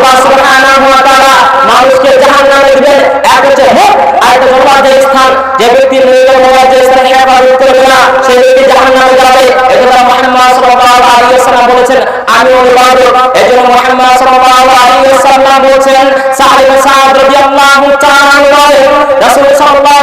আল্লাহ সুবহানাহু ওয়া তাআলা মানুষকে জাহান্নামে দিবেন এক হচ্ছে মুখ, আর একটা হলো লজ্জার স্থান। যে ব্যক্তি মুখ এবং লজ্জার স্থানে হেফাজত করবে না সেই ব্যক্তি জাহান্নামে যাবে। এটা মুহাম্মদ সাল্লাল্লাহু আলাইহি ওয়াসাল্লাম বলেছেন, আমি ইবাদত এজন্য মুহাম্মদ সাল্লাল্লাহু আলাইহি ওয়াসাল্লাম বলেছেন, সাহেব সাদ রাদিয়াল্লাহু তাআলা রাসূল সাল্লাল্লাহু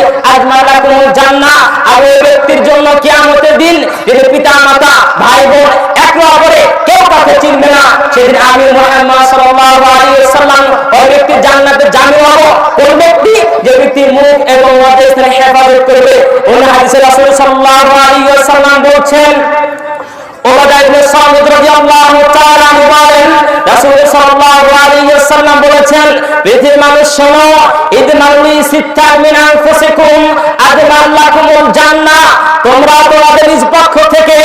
ওয়াসাল্লাম বলছি আদমাল্লাহুল জান্নাহ আর ওই ব্যক্তির জন্য কিয়ামতের দিন যদি পিতা মাতা ভাই বোন একে অপরে কেউ কাছে চিনবে না, সেদিন আমি মুহাম্মদ সাল্লাল্লাহু আলাইহি ওয়াসাল্লাম, ওই ব্যক্তির জান্নাতে জামি হব। কোন ব্যক্তি? যে ব্যক্তি মুখ এবং লজ্জার হেফাজত করবে। অন্য হাদিসে রাসূল সাল্লাল্লাহু আলাইহি ওয়াসাল্লাম বলছেন ওবাদা ইবনে সামিদ রাদিয়াল্লাহু তাআলা বলেন, রাসূল সাল্লাল্লাহু আলাইহি ওয়াসাল্লাম বলেছেন, পৃথিবীর মানুষ শোনো ইদমাউলি সিত্তা মিন আনফুসিকুম আদমাল্লাকুমুল জান্নাহ তোমরা তোমাদের পক্ষ থেকে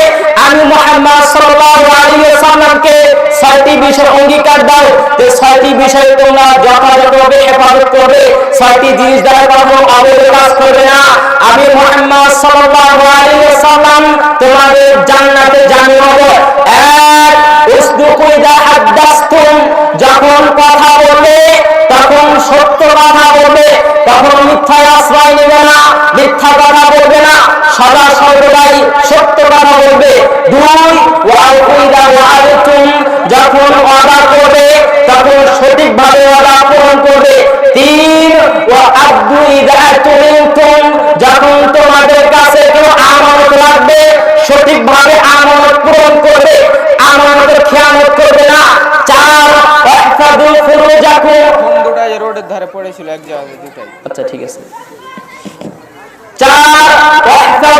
আমি মুহাম্মদ সাল্লাল্লাহু আলাইহি ওয়াসাল্লামকে ছয়টি বিষয় অঙ্গীকার দাও। যে ছয়টি বিষয় তোমরা যথাযথভাবে হেফাজত করবে, ছয়টি জিনিস দ্বারা কখনো কাজ করবে না। আমি মুহাম্মদ সাল্লাল্লাহু আলাইহি ওয়াসাল্লাম তোমাদের জান্নাতে জানি হব এক ইদা হাদ্দাসতুম। যখন কথা বলবে, তখন সত্য কথা বলবে। তখন মিথ্যায় আশ্রয় নেবে না, মিথ্যা কথা বলবে না, সদা সর্বদাই সত্য কথা বলবে। দুই যখন ওয়াদা করবে, তখন সঠিকভাবে ওয়াদা পূরণ করবে। তিন ওয়া আব্দু যখন তোমাদের কাছে কেউ আমানত লাগবে, সঠিকভাবে আমানত পূরণ করবে, আমানতের খেয়ানত করবে না। চার ওয়াহফাদু রোডের ধারে পড়েছিল এক জায়গায় আচ্ছা ঠিক আছে। চার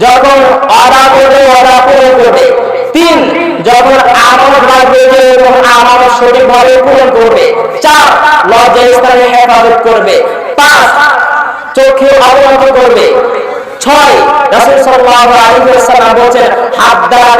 যখন করবে, তিন, যখন লাগবে যে এবং আমল সঠিকভাবে পূরণ করবে, চার, লজ্জা স্থানে হেফাজত করবে, পাঁচ, চোখে অবনত করবে, ছয়, রাসূল সাল্লাল্লাহু আলাইহি ওয়াসাল্লাম বলেছেন, হাত দ্বারা